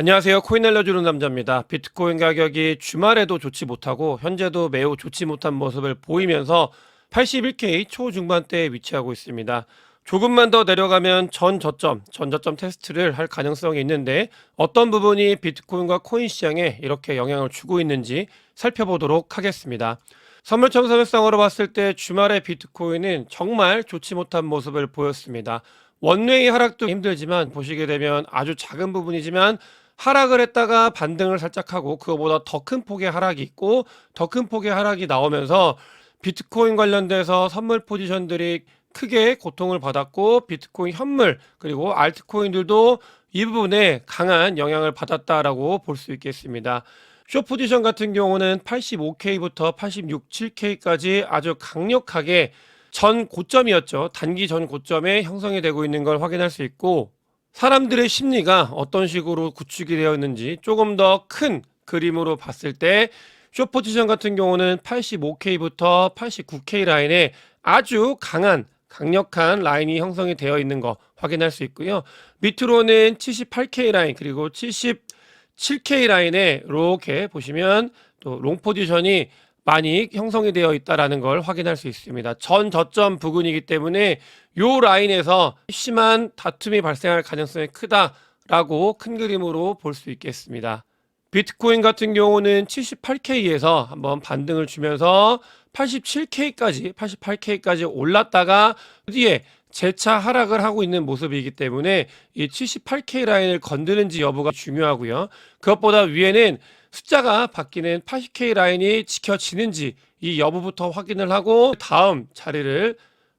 안녕하세요. 코인 알려주는 남자입니다. 비트코인 가격이 주말에도 좋지 못하고 현재도 매우 좋지 못한 모습을 보이면서 81K 초중반대에 위치하고 있습니다. 조금만 더 내려가면 전 저점, 전 저점 테스트를 할 가능성이 있는데 어떤 부분이 비트코인과 코인 시장에 이렇게 영향을 주고 있는지 살펴보도록 하겠습니다. 선물 청산성으로 봤을 때 주말에 비트코인은 정말 좋지 못한 모습을 보였습니다. 원웨이 하락도 힘들지만 보시게 되면 아주 작은 부분이지만 하락을 했다가 반등을 살짝 하고 그거보다 더 큰 폭의 하락이 있고 더 큰 폭의 하락이 나오면서 비트코인 관련돼서 선물 포지션들이 크게 고통을 받았고 비트코인 현물 그리고 알트코인들도 이 부분에 강한 영향을 받았다라고 볼 수 있겠습니다. 쇼 포지션 같은 경우는 85K부터 86, 7K까지 아주 강력하게 전 고점이었죠. 단기 전 고점에 형성이 되고 있는 걸 확인할 수 있고 사람들의 심리가 어떤 식으로 구축이 되어 있는지 조금 더 큰 그림으로 봤을 때 쇼포지션 같은 경우는 85K부터 89K 라인에 아주 강한 강력한 라인이 형성이 되어 있는 거 확인할 수 있고요. 밑으로는 78K 라인 그리고 77K 라인에 이렇게 보시면 또 롱 포지션이 많이 형성이 되어 있다라는 걸 확인할 수 있습니다. 전 저점 부근이기 때문에 요 라인에서 심한 다툼이 발생할 가능성이 크다라고 큰 그림으로 볼 수 있겠습니다. 비트코인 같은 경우는 78K에서 한번 반등을 주면서 87K까지, 88K까지 올랐다가 뒤에 재차 하락을 하고 있는 모습이기 때문에 이 78K 라인을 건드는지 여부가 중요하고요. 그것보다 위에는 숫자가 바뀌는 80K 라인이 지켜지는지 이 여부부터 확인을 하고 다음 자리를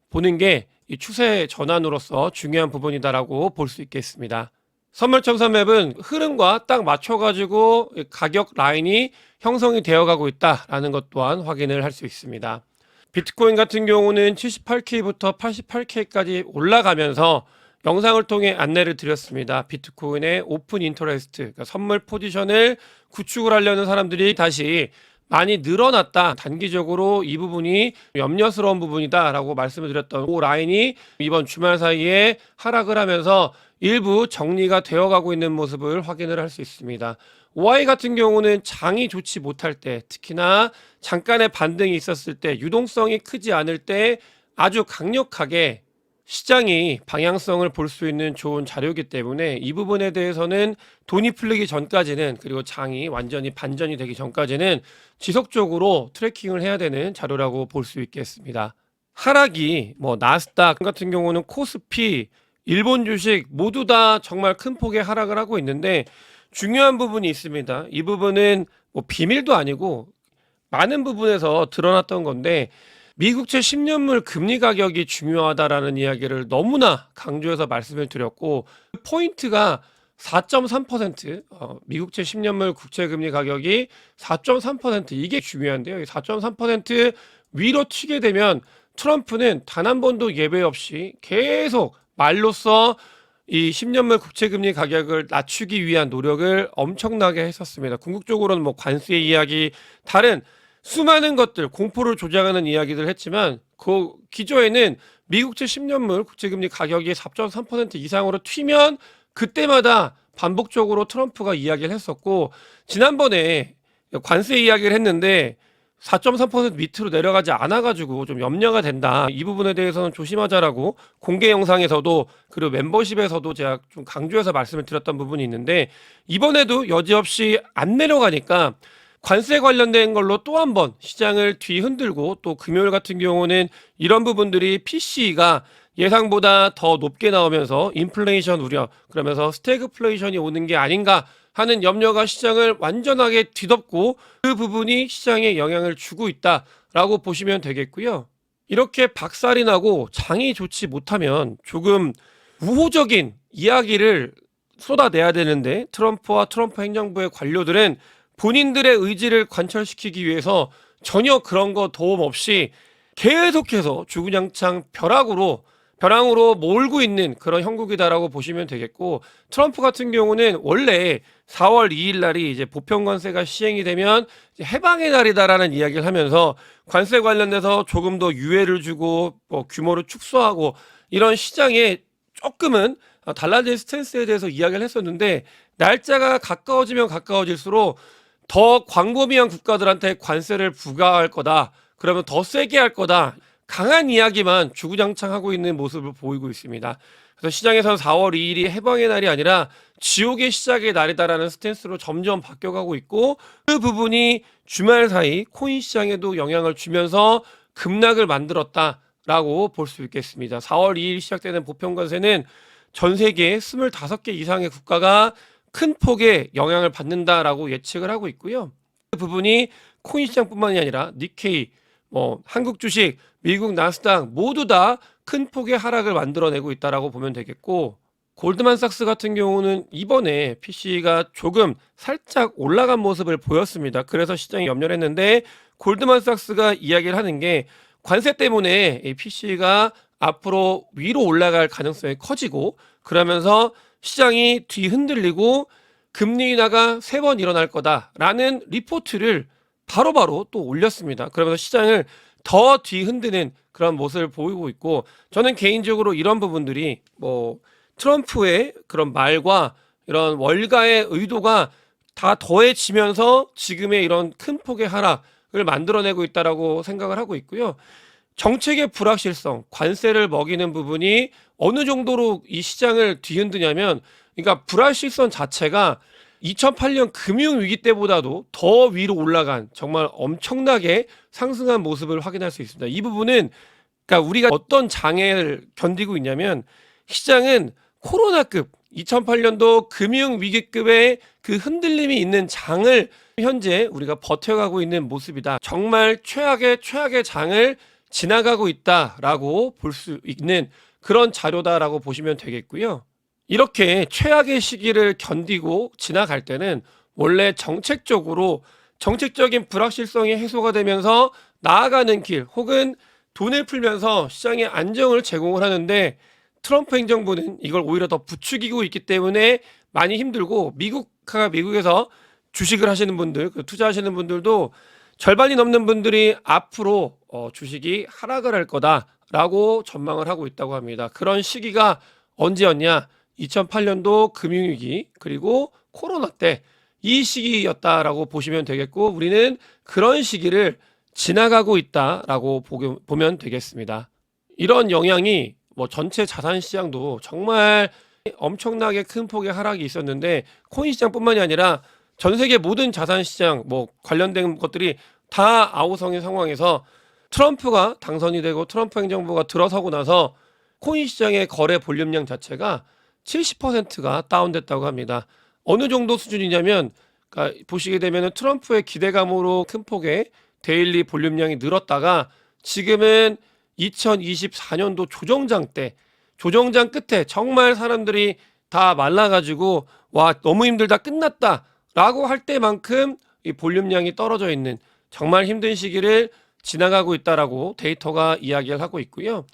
보는 게 이 추세 전환으로서 중요한 부분이다라고 볼 수 있겠습니다. 선물 청산 맵은 흐름과 딱 맞춰가지고 가격 라인이 형성이 되어가고 있다라는 것 또한 확인을 할 수 있습니다. 비트코인 같은 경우는 78K부터 88K까지 올라가면서 영상을 통해 안내를 드렸습니다. 비트코인의 오픈 인터레스트, 그러니까 선물 포지션을 구축을 하려는 사람들이 다시 많이 늘어났다. 단기적으로 이 부분이 염려스러운 부분이다라고 말씀을 드렸던 그 라인이 이번 주말 사이에 하락을 하면서 일부 정리가 되어가고 있는 모습을 확인을 할 수 있습니다. Y 같은 경우는 장이 좋지 못할 때, 특히나 잠깐의 반등이 있었을 때, 유동성이 크지 않을 때 아주 강력하게 시장이 방향성을 볼 수 있는 좋은 자료이기 때문에 이 부분에 대해서는 돈이 풀리기 전까지는 그리고 장이 완전히 반전이 되기 전까지는 지속적으로 트래킹을 해야 되는 자료라고 볼 수 있겠습니다. 하락이 뭐 나스닥 같은 경우는 코스피, 일본 주식 모두 다 정말 큰 폭의 하락을 하고 있는데 중요한 부분이 있습니다. 이 부분은 뭐 비밀도 아니고 많은 부분에서 드러났던 건데 미국채 10년물 금리 가격이 중요하다라는 이야기를 너무나 강조해서 말씀을 드렸고 포인트가 4.3% 어, 미국채 10년물 국채 금리 가격이 4.3% 이게 중요한데요. 4.3% 위로 튀게 되면 트럼프는 단 한 번도 예배 없이 계속 말로써 이 10년물 국채 금리 가격을 낮추기 위한 노력을 엄청나게 했었습니다. 궁극적으로는 뭐 관세 이야기, 다른 수많은 것들, 공포를 조장하는 이야기들 했지만 그 기조에는 미국채 10년물 국채금리 가격이 4.3% 이상으로 튀면 그때마다 반복적으로 트럼프가 이야기를 했었고 지난번에 관세 이야기를 했는데 4.3% 밑으로 내려가지 않아가지고 좀 염려가 된다. 이 부분에 대해서는 조심하자라고 공개 영상에서도 그리고 멤버십에서도 제가 좀 강조해서 말씀을 드렸던 부분이 있는데 이번에도 여지없이 안 내려가니까 관세 관련된 걸로 또 한 번 시장을 뒤흔들고 또 금요일 같은 경우는 이런 부분들이 PC가 예상보다 더 높게 나오면서 인플레이션 우려 그러면서 스태그플레이션이 오는 게 아닌가 하는 염려가 시장을 완전하게 뒤덮고 그 부분이 시장에 영향을 주고 있다라고 보시면 되겠고요. 이렇게 박살이 나고 장이 좋지 못하면 조금 우호적인 이야기를 쏟아내야 되는데 트럼프와 트럼프 행정부의 관료들은 본인들의 의지를 관철시키기 위해서 전혀 그런 거 도움 없이 계속해서 주구장창 벼락으로 벼랑으로 몰고 있는 그런 형국이다라고 보시면 되겠고 트럼프 같은 경우는 원래 4월 2일 날이 이제 보편 관세가 시행이 되면 해방의 날이다라는 이야기를 하면서 관세 관련돼서 조금 더 유예를 주고 뭐 규모를 축소하고 이런 시장에 조금은 어, 달라진 스탠스에 대해서 이야기를 했었는데 날짜가 가까워지면 가까워질수록 더 광범위한 국가들한테 관세를 부과할 거다. 그러면 더 세게 할 거다. 강한 이야기만 주구장창하고 있는 모습을 보이고 있습니다. 그래서 시장에서는 4월 2일이 해방의 날이 아니라 지옥의 시작의 날이다라는 스탠스로 점점 바뀌어가고 있고 그 부분이 주말 사이 코인 시장에도 영향을 주면서 급락을 만들었다라고 볼 수 있겠습니다. 4월 2일 시작되는 보편관세는 전 세계 25개 이상의 국가가 큰 폭의 영향을 받는다라고 예측을 하고 있고요. 그 부분이 코인 시장뿐만이 아니라 니케이, 뭐 한국 주식, 미국 나스닥 모두 다 큰 폭의 하락을 만들어내고 있다라고 보면 되겠고 골드만삭스 같은 경우는 이번에 PC가 조금 살짝 올라간 모습을 보였습니다. 그래서 시장이 염려를 했는데 골드만삭스가 이야기를 하는 게 관세 때문에 이 PC가 앞으로 위로 올라갈 가능성이 커지고 그러면서 시장이 뒤 흔들리고 금리 인하가 세 번 일어날 거다라는 리포트를 바로 바로 또 올렸습니다. 그러면서 시장을 더 뒤 흔드는 그런 모습을 보이고 있고 저는 개인적으로 이런 부분들이 뭐 트럼프의 그런 말과 이런 월가의 의도가 다 더해지면서 지금의 이런 큰 폭의 하락을 만들어내고 있다라고 생각을 하고 있고요. 정책의 불확실성, 관세를 먹이는 부분이 어느 정도로 이 시장을 뒤흔드냐면, 그러니까 불확실성 자체가 2008년 금융위기 때보다도 더 위로 올라간 정말 엄청나게 상승한 모습을 확인할 수 있습니다. 이 부분은 그러니까 우리가 어떤 장애를 견디고 있냐면 시장은 코로나급 2008년도 금융위기급의 그 흔들림이 있는 장을 현재 우리가 버텨가고 있는 모습이다. 정말 최악의 최악의 장을 지나가고 있다라고 볼 수 있는 그런 자료다라고 보시면 되겠고요. 이렇게 최악의 시기를 견디고 지나갈 때는 원래 정책적으로 정책적인 불확실성이 해소가 되면서 나아가는 길 혹은 돈을 풀면서 시장에 안정을 제공을 하는데 트럼프 행정부는 이걸 오히려 더 부추기고 있기 때문에 많이 힘들고 미국가 미국에서 주식을 하시는 분들 그 투자하시는 분들도 절반이 넘는 분들이 앞으로 어, 주식이 하락을 할 거다라고 전망을 하고 있다고 합니다. 그런 시기가 언제였냐? 2008년도 금융위기 그리고 코로나 때 이 시기였다라고 보시면 되겠고 우리는 그런 시기를 지나가고 있다라고 보면 되겠습니다. 이런 영향이 뭐 전체 자산 시장도 정말 엄청나게 큰 폭의 하락이 있었는데 코인 시장뿐만이 아니라 전 세계 모든 자산 시장 뭐 관련된 것들이 다 아우성인 상황에서 트럼프가 당선이 되고 트럼프 행정부가 들어서고 나서 코인 시장의 거래 볼륨량 자체가 70%가 다운됐다고 합니다. 어느 정도 수준이냐면 그러니까 보시게 되면 트럼프의 기대감으로 큰 폭의 데일리 볼륨량이 늘었다가 지금은 2024년도 조정장 때 조정장 끝에 정말 사람들이 다 말라가지고 와 너무 힘들다 끝났다라고 할 때만큼 이 볼륨량이 떨어져 있는 정말 힘든 시기를 지나가고 있다라고 데이터가 이야기를 하고 있고요.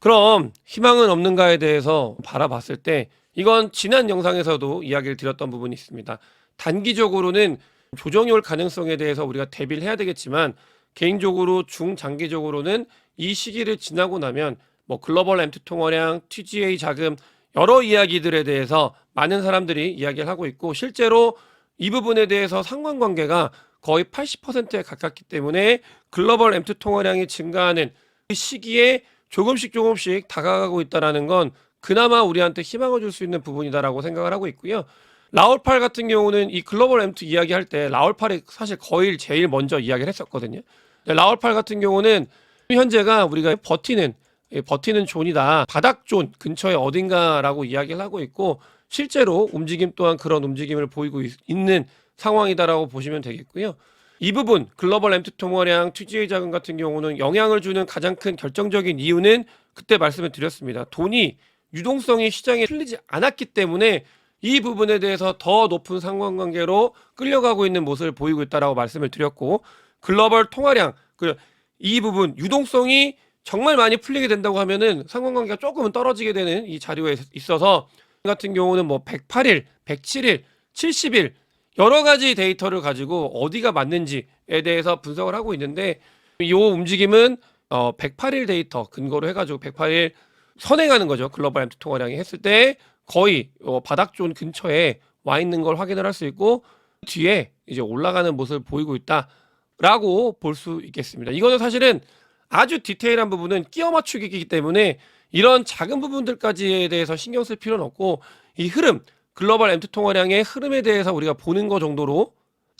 그럼 희망은 없는가에 대해서 바라봤을 때 이건 지난 영상에서도 이야기를 드렸던 부분이 있습니다. 단기적으로는 조정이 올 가능성에 대해서 우리가 대비를 해야 되겠지만 개인적으로 중장기적으로는 이 시기를 지나고 나면 뭐 글로벌 엠트 통화량, TGA 자금 여러 이야기들에 대해서 많은 사람들이 이야기를 하고 있고 실제로 이 부분에 대해서 상관관계가 거의 80%에 가깝기 때문에 글로벌 엠트 통화량이 증가하는 그 시기에 조금씩 조금씩 다가가고 있다라는 건 그나마 우리한테 희망을 줄 수 있는 부분이다라고 생각을 하고 있고요. 라울팔 같은 경우는 이 글로벌 M2 이야기할 때 라울팔이 사실 거의 제일 먼저 이야기를 했었거든요. 라울팔 같은 경우는 현재가 우리가 버티는 예, 버티는 존이다. 바닥 존 근처에 어딘가라고 이야기를 하고 있고 실제로 움직임 또한 그런 움직임을 보이고 있, 는 상황이다라고 보시면 되겠고요. 이 부분 글로벌 M2 통화량, TGA 자금 같은 경우는 영향을 주는 가장 큰 결정적인 이유는 그때 말씀을 드렸습니다. 돈이 유동성이 시장에 풀리지 않았기 때문에 이 부분에 대해서 더 높은 상관관계로 끌려가고 있는 모습을 보이고 있다라고 말씀을 드렸고 글로벌 통화량 그 이 부분 유동성이 정말 많이 풀리게 된다고 하면은 상관관계가 조금은 떨어지게 되는 이 자료에 있어서 같은 경우는 뭐 108일, 107일, 70일 여러 가지 데이터를 가지고 어디가 맞는지에 대해서 분석을 하고 있는데 이 움직임은 어 108일 데이터 근거로 해가지고 108일 선행하는 거죠. 글로벌 엠트 통화량이 했을 때 거의 어, 바닥존 근처에 와 있는 걸 확인을 할 수 있고 뒤에 이제 올라가는 모습을 보이고 있다라고 볼 수 있겠습니다. 이거는 사실은 아주 디테일한 부분은 끼워 맞추기이기 때문에 이런 작은 부분들까지에 대해서 신경 쓸 필요는 없고 이 흐름 글로벌 M2 통화량의 흐름에 대해서 우리가 보는 거 정도로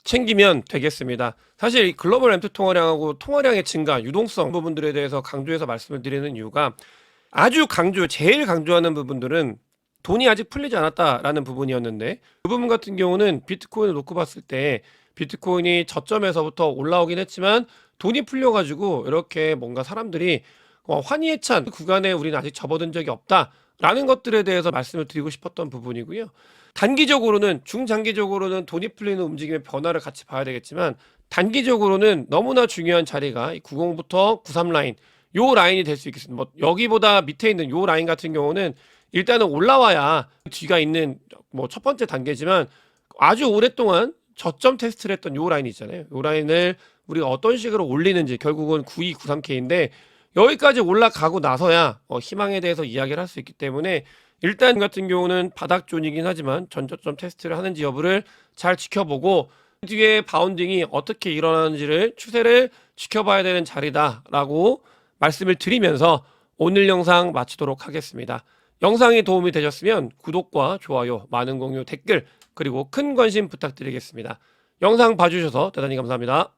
챙기면 되겠습니다. 사실 이 글로벌 M2 통화량하고 통화량의 증가, 유동성 부분들에 대해서 강조해서 말씀을 드리는 이유가 아주 강조, 제일 강조하는 부분들은 돈이 아직 풀리지 않았다라는 부분이었는데 그 부분 같은 경우는 비트코인을 놓고 봤을 때 비트코인이 저점에서부터 올라오긴 했지만 돈이 풀려가지고 이렇게 뭔가 사람들이 어, 환희에 찬 구간에 우리는 아직 접어든 적이 없다 라는 것들에 대해서 말씀을 드리고 싶었던 부분이고요. 단기적으로는 중장기적으로는 돈이 풀리는 움직임의 변화를 같이 봐야 되겠지만 단기적으로는 너무나 중요한 자리가 이 90부터 93 라인 요 라인이 될 수 있겠습니다. 뭐 여기보다 밑에 있는 요 라인 같은 경우는 일단은 올라와야 뒤가 있는 뭐 첫 번째 단계지만 아주 오랫동안 저점 테스트를 했던 요 라인 있잖아요. 요 라인을 우리가 어떤 식으로 올리는지 결국은 9293K인데 여기까지 올라가고 나서야 어, 희망에 대해서 이야기를 할 수 있기 때문에 일단 같은 경우는 바닥존이긴 하지만 전저점 테스트를 하는지 여부를 잘 지켜보고 그 뒤에 바운딩이 어떻게 일어나는지를 추세를 지켜봐야 되는 자리다라고 말씀을 드리면서 오늘 영상 마치도록 하겠습니다. 영상이 도움이 되셨으면 구독과 좋아요, 많은 공유, 댓글 그리고 큰 관심 부탁드리겠습니다. 영상 봐주셔서 대단히 감사합니다.